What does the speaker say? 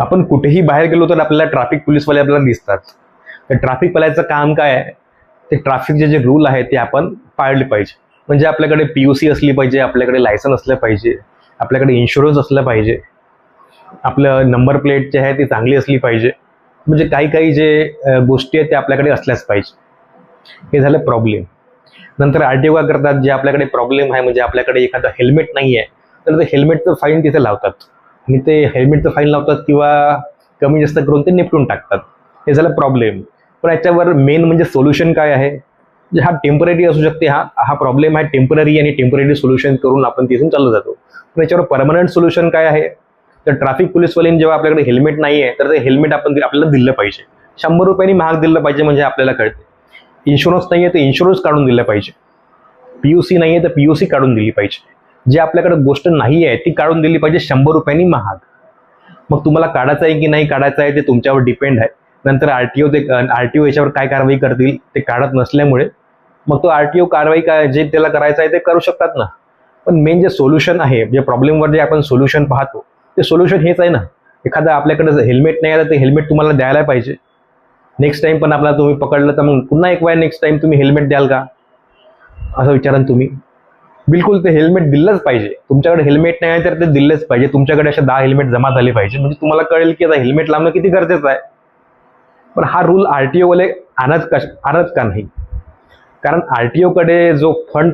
आपण कुठेही बाहेर गेलो तर आपल्याला ट्रॅफिक पोलीसवाले आपल्याला दिसतात. तर ट्रॅफिक वाल्याचं काम काय आहे? ते ट्रॅफिकचे जे रूल आहेत ते आपण पाळले पाहिजे. म्हणजे आपल्याकडे पी यू सी असली पाहिजे आपल्याकडे लायसन असलं पाहिजे आपल्याकडे इन्शुरन्स असलं पाहिजे आपलं नंबर प्लेट जे आहे ती चांगली असली पाहिजे. म्हणजे काही काही जे गोष्टी आहेत त्या आपल्याकडे असल्याच पाहिजे. हे झालं प्रॉब्लेम नंतर आर करतात? जे आपल्याकडे प्रॉब्लेम आहे म्हणजे आपल्याकडे एखादं हेल्मेट नाही आहे तर ते हेल्मेटचं फाईन तिथे लावतात. आणि ते हेल्मेटचं फाईन लावतात किंवा कमी जास्त करून ते निपटून टाकतात. हे झालं प्रॉब्लेम पण याच्यावर मेन म्हणजे सोल्युशन काय आहे? हा टेंपररी असू शकते हा हा प्रॉब्लेम आहे टेंपररी आणि टेंपररी सोल्युशन करून आपण तिथून चालू जातो. पण याच्यावर परमनंट सोल्युशन काय आहे? तर ट्रॅफिक पोलिसवाल्यांनी जेव्हा आपल्याकडे हेल्मेट नाही आहे तर ते हेल्मेट आपण आपल्याला दिलं पाहिजे. शंभर रुपयांनी महाग दिलं पाहिजे म्हणजे आपल्याला कळते. इन्शुरन्स नाही आहे तर इन्शुरन्स काढून दिलं पाहिजे. पी यू सी नाही आहे तर पी यू सी काढून दिली पाहिजे. जे आपल्याकडे गोष्ट नाही आहे ती काढून दिली पाहिजे शंभर रुपयांनी महाग. मग तुम्हाला काढायचं आहे की नाही काढायचं आहे ते तुमच्यावर डिपेंड आहे. नंतर आर टी ओ ते आर टी ओ याच्यावर काय कारवाई करतील ते काढत नसल्यामुळे मग तो आर टी ओ कारवाई काय जे त्याला करायचं आहे ते करू शकतात ना. पण मेन जे सोल्युशन आहे जे प्रॉब्लेमवर जे आपण सोल्युशन पाहतो ते सोल्युशन हेच आहे ना. एखादं आपल्याकडे हेल्मेट नाही आलं तर ते हेल्मेट तुम्हाला द्यायला पाहिजे. नेक्स्ट टाइम पण आपल्याला तुम्ही पकडलं तर मग पुन्हा एक वेळा नेक्स्ट टाइम तुम्ही हेल्मेट द्याल का? असं विचाराल तुम्ही. बिलकुल ते हेल्मेट दिलंच पाहिजे. तुमच्याकडे हेल्मेट नाही आहे तर ते दिलंच पाहिजे. तुमच्याकडे असे दहा हेल्मेट जमा झाले पाहिजे. म्हणजे तुम्हाला कळेल की आता हेल्मेट लावणं किती गरजेचं आहे. पण हा रूल आर टी ओवाले आणत कश आणत का नाही? कारण आर टी ओकडे जो फंड